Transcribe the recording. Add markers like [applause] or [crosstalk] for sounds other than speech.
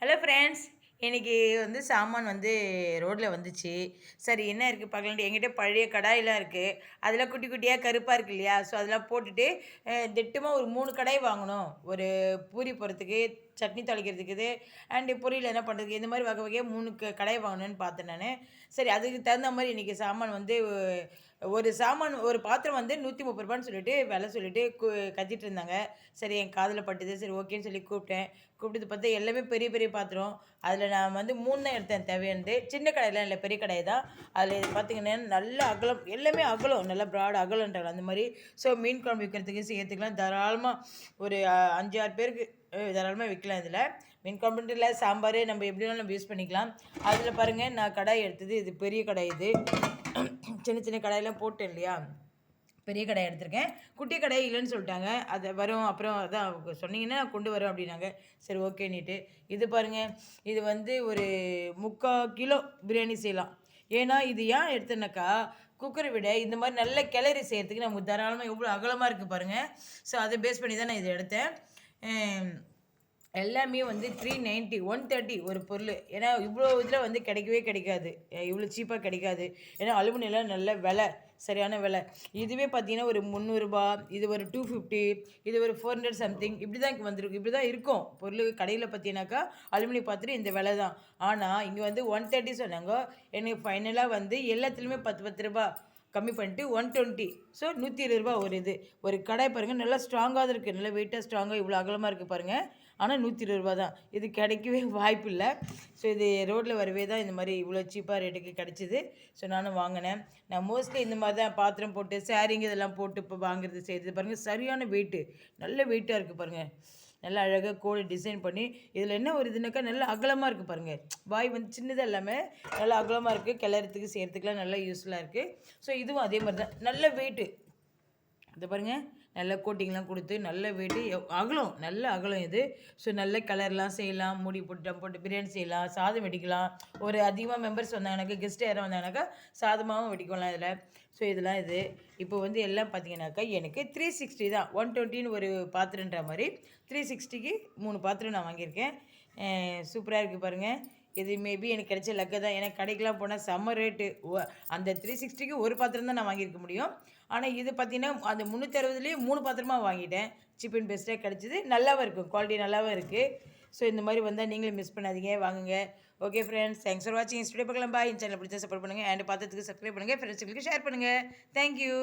Hello friends இன்றைக்கி வந்து சாமான் வந்து ரோட்டில் வந்துச்சு. சரி என்ன இருக்குது பார்க்கலான்ட்டு. எங்கிட்ட பழைய கடாயெலாம் இருக்குது அதில் குட்டி குட்டியாக கருப்பாக இருக்கு இல்லையா? ஸோ அதெல்லாம் போட்டுட்டு திட்டமாக ஒரு மூணு கடாய் வாங்கணும். ஒரு பூரி போகிறதுக்கு சட்னி தாளிக்கிறதுக்கு அண்டு பொரியல் என்ன பண்ணுறதுக்கு இந்த மாதிரி வகை வகையாக மூணு க கடாய் வாங்கணும்னு பார்த்தேன் நான். சரி அதுக்கு தகுந்த மாதிரி இன்றைக்கி சாமான் வந்து ஒரு சாமான் ஒரு பாத்திரம் வந்து நூற்றி முப்பது ரூபான்னு சொல்லிட்டு விலை சொல்லிட்டு கு கத்திட்டு இருந்தாங்க சரி என் காதில் பட்டுது. சரி ஓகேன்னு சொல்லி கூப்பிட்டேன். கூப்பிட்டு பார்த்தா எல்லாமே பெரிய பெரிய பாத்திரம். அதில் நான் வந்து மூணு தான் எடுத்தேன் தேவையானது. சின்ன கடையெல்லாம் இல்லை பெரிய கடை தான். அதில் பார்த்தீங்கன்னா நல்ல அகலம் எல்லாமே அகலம். நல்ல ப்ராட் அகலன்றாங்க அந்த மாதிரி. ஸோ மீன் குழம்பு விற்கிறதுக்கு சேர்த்துக்கலாம் தாராளமாக ஒரு அஞ்சு ஆறு பேருக்கு தாராளமாக விற்கலாம் இதில். மீன் குழம்புன்ட்டு இல்லை சாம்பார் நம்ம எப்படி வேணாலும் நம்ம யூஸ் பண்ணிக்கலாம். அதில் பாருங்கள் நான் கடாய் எடுத்தது. இது பெரிய கடாய் இது. சின்ன சின்ன கடையெல்லாம் போட்டேன் இல்லையா? பெரிய கடை எடுத்திருக்கேன். குட்டி கடை இல்லைன்னு சொல்லிட்டாங்க. அது வரும். அப்புறம் அதான் அவங்க சொன்னீங்கன்னா கொண்டு வரோம் அப்படின்னாங்க. சரி ஓகேன்னுட்டு. இது பாருங்கள் இது வந்து ஒரு முக்கால் கிலோ பிரியாணி செய்யலாம். ஏன்னா இது ஏன் எடுத்தேன்னாக்கா குக்கரை விட இந்த மாதிரி நல்ல கிளறி செய்கிறதுக்கு நமக்கு தாராளமாக எவ்வளோ அகலமாக இருக்குது பாருங்கள் ஸோ அதை பேஸ் பண்ணி தான் நான் இதை எடுத்தேன். எல்லாமே வந்து த்ரீ நைன்ட்டி ஒன் தேர்ட்டி ஒரு பொருள். ஏன்னா இவ்வளோ இதில் வந்து கிடைக்கவே கிடைக்காது. இவ்வளோ சீப்பாக கிடைக்காது. ஏன்னா அலுமினியம்லாம் நல்ல விலை சரியான விலை. இதுவே பார்த்தீங்கன்னா ஒரு முந்நூறுரூபா இது ஒரு டூ ஃபிஃப்டி இது ஒரு ஃபோர் ஹண்ட்ரட் சம்திங் இப்படி தான் இங்கே வந்திருக்கு. இப்படி தான் இருக்கும். பொருள் கடையில் பார்த்தீங்கன்னாக்கா அலுமினியம் பார்த்துட்டு இந்த விலை தான். ஆனால் இங்கே வந்து ஒன் தேர்ட்டி சொன்னாங்க. எனக்கு ஃபைனலாக வந்து எல்லாத்துலேயுமே பத்து பத்து ரூபா. கம்மி பண்ணிட்டு ஒன் டுவெண்ட்டி ஸோ நூற்றி இருபது ரூபா ஒரு இது. ஒரு கடை பாருங்கள் நல்லா ஸ்ட்ராங்காக இருக்குது நல்லா வெயிட்டாக ஸ்ட்ராங்காக இவ்வளோ அகலமாக இருக்குது பாருங்கள் ஆனால் நூற்றி இருபது ரூபா தான். இது கிடைக்கவே [laughs] வாய்ப்பு இல்லை. ஸோ இது ரோட்டில் வரவே தான் இந்த மாதிரி இவ்வளோ சீப்பாக ரேட்டுக்கு கிடச்சிது. ஸோ நானும் வாங்கினேன். நான் மோஸ்ட்லி இந்த மாதிரி தான் பாத்திரம் போட்டு சேரீங்க இதெல்லாம் போட்டு இப்போ வாங்குறது செய்கிறது பாருங்கள் சரியான வெயிட்டு நல்ல வெயிட்டாக இருக்குது பாருங்கள் நல்லா அழகாக கோடு டிசைன் பண்ணி இதில் என்ன ஒரு இதுனாக்கா நல்லா அகலமாக இருக்குது பாருங்கள் வாய் வந்து சின்னதாக இல்லாமல் நல்லா அகலமாக இருக்குது கிளறத்துக்கு செய்கிறதுக்குலாம் நல்லா யூஸ்ஃபுல்லாக இருக்குது ஸோ இதுவும் அதே மாதிரி தான் நல்ல வெயிட்டு இதை பாருங்கள் நல்ல கோட்டிங்லாம் கொடுத்து நல்ல வெயிட்டு அகலம் நல்ல அகலம் இது. ஸோ நல்ல கலர்லாம் செய்யலாம். மூடி போட்டு போட்டு பிரியாணி செய்யலாம். சாதம் வெடிக்கலாம். ஒரு அதிகமாக மெம்பர்ஸ் வந்தாங்கனாக்கா கெஸ்ட் யாரும் வந்தாங்கனாக்கா சாதமாகவும் வெடிக்கலாம் இதில். ஸோ இதெல்லாம் இது. இப்போ வந்து எல்லாம் பார்த்தீங்கன்னாக்கா எனக்கு த்ரீ சிக்ஸ்டி தான். ஒன் டுவெண்ட்டின்னு ஒரு பாத்திரன்ற மாதிரி. த்ரீ சிக்ஸ்டிக்கு மூணு பாத்திரம் நான் வாங்கியிருக்கேன். சூப்பராக இருக்குது பாருங்கள் இது மேபி எனக்கு கிடைச்ச லக்கு தான். எனக்கு கடைக்கெலாம் போனால் செம்ம ரேட்டு அந்த த்ரீ சிக்ஸ்டிக்கு ஒரு பாத்திரம் தான் நான் வாங்கியிருக்க முடியும். ஆனால் இது பார்த்தீங்கன்னா அந்த முந்நூற்றி அறுபதுலேயே மூணு பாத்திரமாக வாங்கிட்டேன். சீப் அண்ட் பெஸ்ட்டாக கிடச்சிது. நல்லாவும் இருக்கும். குவாலிட்டி நல்லாவும் இருக்குது ஸோ இந்த மாதிரி வந்தால் நீங்களும் மிஸ் பண்ணாதீங்க. வாங்குங்க. ஓகே ஃப்ரெண்ட்ஸ் தேங்க்ஸ் ஃபார் வாட்சிங் ஸ்டுடியோ பார்க்கலாம் பாய் இந்த சேனல் பிடிச்சா சப்போர்ட் பண்ணுங்கள் அண்ட் பார்த்ததுக்கு சப்ஸ்கிரைப் பண்ணுங்கள் ஃப்ரெண்ட்ஸுங்களுக்கு ஷேர் பண்ணுங்கள் தேங்க்யூ